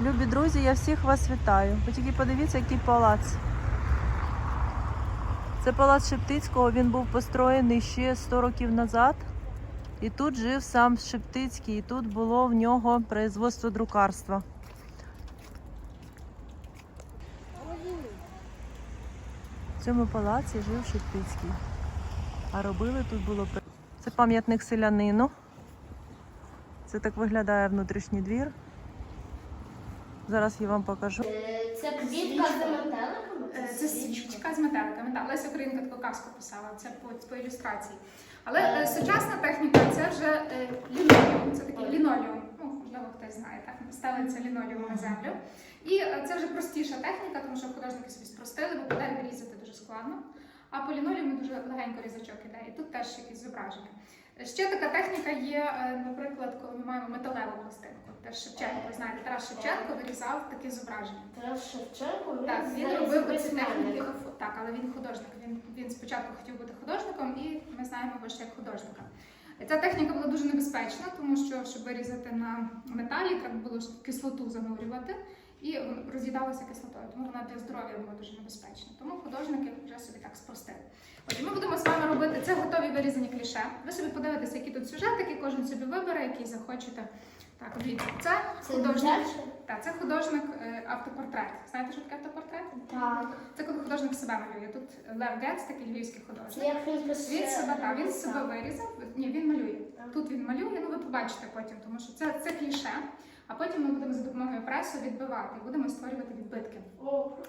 Любі друзі, я всіх вас вітаю. Ви тільки подивіться, який палац. Це палац Шептицького, він був построєний ще 100 років назад. І тут жив сам Шептицький, і тут було в нього производство друкарства. В цьому палаці жив Шептицький. А робили тут було. Це пам'ятник селянину. Це так виглядає внутрішній двір. Зараз я вам покажу. Це квітка з метеликами? Е, Це свічка з метеликами. Так, Леся Українка таку казку писала, це по, по ілюстрації. Але е, сучасна техніка це вже е, лінолеум, це такий лінолеум. Ну, можливо, хтось знає, так ставиться лінолеум на землю. І е, це вже простіша техніка, тому що художники собі спростили, бо по дереві різати дуже складно. А по лінолеуму дуже легенько різачок іде. І тут теж якісь зображення. Ще така техніка є, е, наприклад, коли ми маємо металеву пластинку. Теж Шевченко, ви знаєте, Тарас Шевченко вирізав такі зображення. Тарас Шевченко, Так, він робив оці техніки. Так, але він художник. Він, він спочатку хотів бути художником, і ми знаємо його ще як художника. Ця техніка була дуже небезпечна, тому що щоб вирізати на металі, треба було кислоту занурювати і роз'їдалася кислотою. Тому вона для здоров'я була дуже небезпечна. Тому художники вже собі так спростили. Отже, ми будемо з вами робити це готові вирізані кліше. Ви собі подивитеся, які тут сюжетики, кожен собі вибере, який захочете. Так, дивіться, це Це художник. Так, це художник е, автопортрет. Знаєте, що таке автопортрет? Так. Це коли художник себе малює. Тут Лев Гец, такий львівський художник. як він себе так, він себе вирізав. Ні, він малює. Тут він малює, ну ви побачите потім, тому що це, це кліше. А потім ми будемо за допомогою пресу відбивати і будемо створювати відбитки.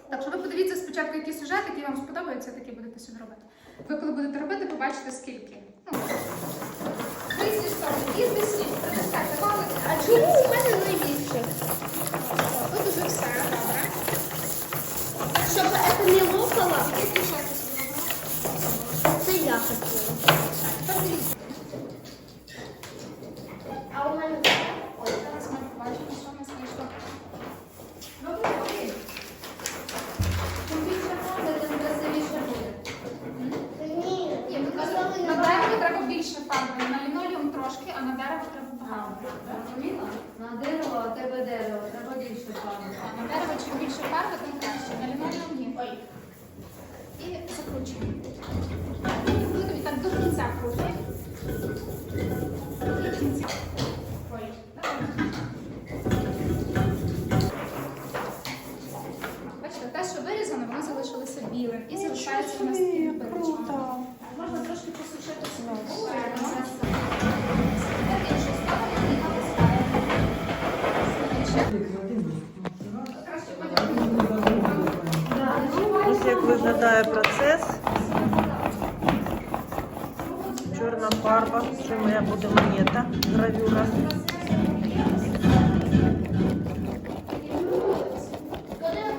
Так що ви подивіться спочатку, які сюжети, які вам сподобаються, такі будете собі робити. Ви коли будете робити, побачите скільки. Ну, різні сторони, різні мало. А чому у мене найбільше? Тут уже все, добре. Щоб це не лопало, це я хотіла. А на дерево треба багато. Розуміла? На дерево, а тебе дерево, треба більше фарби. А На дерево чим більше фарби, тим краще. На лінолеум ні. Ой. І закручуємо. І так до кінця крутимо. Ось як виглядає процес. Чорна фарба, це моя буде монета, гравюра. Коли я